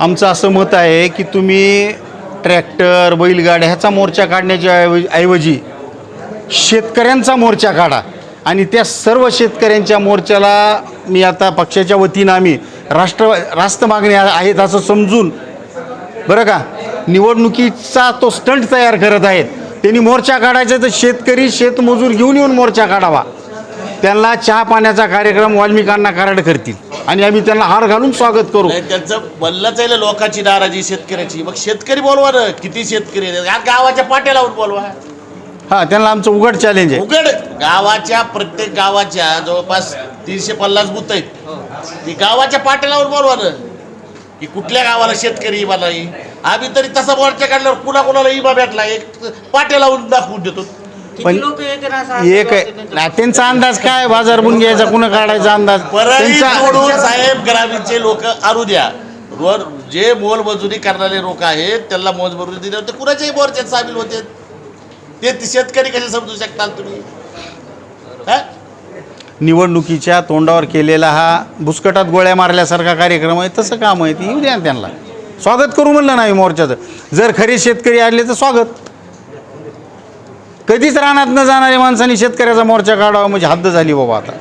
आमचं असं मत आहे की तुम्ही ट्रॅक्टर बैलगाड्या ह्याचा मोर्चा काढण्याच्या ऐवजी ऐवजी शेतकऱ्यांचा मोर्चा काढा. आणि त्या सर्व शेतकऱ्यांच्या मोर्चाला मी आता पक्षाच्या वतीनं आम्ही राष्ट्र रास्त मागण्या आहेत असं समजून बरं का? निवडणुकीचा तो स्टंट तयार करत आहेत. त्यांनी मोर्चा काढायचा तर शेतकरी शेतमजूर घेऊन येऊन मोर्चा काढावा. त्यांना चहा पाण्याचा कार्यक्रम वाल्मिकांना कराड करतील. आणि आम्ही त्यांना हार घालून स्वागत करू. नाही त्यांचं बोललंच आहे लोकांची नाराजी शेतकऱ्याची. मग शेतकरी बोलवा ना किती शेतकरी आहेत? या गावाच्या पाट्या लावून बोलवा. हां त्यांना आमचं उघड चॅलेंज आहे. उघड. गावाच्या प्रत्येक गावाच्या जवळपास तीनशे पन्नास बुथ आहेत. ती गावाच्या पाट्या लावून बोलवा ना. की कुठल्या गावाला शेतकरी इबा नाही? आम्ही तरी तसा मोर्चा काढल्यावर कुणा कुणाला इबा भेटला? एक पाट्या लावून दाखवून देतो. पण एक नाही, त्यांचा अंदाज काय? बाजार बुन घ्यायचा कुणा काढायचा अंदाज? परळी त्यांचा सोडून साहेब ग्रामीणचे लोक आणू द्या. रोज जे मोलमजुरी करणारे लोक आहेत त्यांना मोलमजुरी दिल्यावर ते कुणाच्याही मोर्चात सामील होते. ते ते शेतकरी कसे समजू शकताल तुम्ही? हा? निवडणुकीच्या तोंडावर केलेला हा भुसकटात गोळ्या मारल्यासारखा कार्यक्रम आहे तसं काम आहे. ते येऊ द्या ना त्यांना. स्वागत करू म्हणलं नाही मोर्चाचं. जर खरे शेतकरी आले तर स्वागत. कधीच रानात न जाणाऱ्या माणसाने शेतकऱ्याचा मोर्चा काढावा म्हणजे हद्द झाली बाबा आता.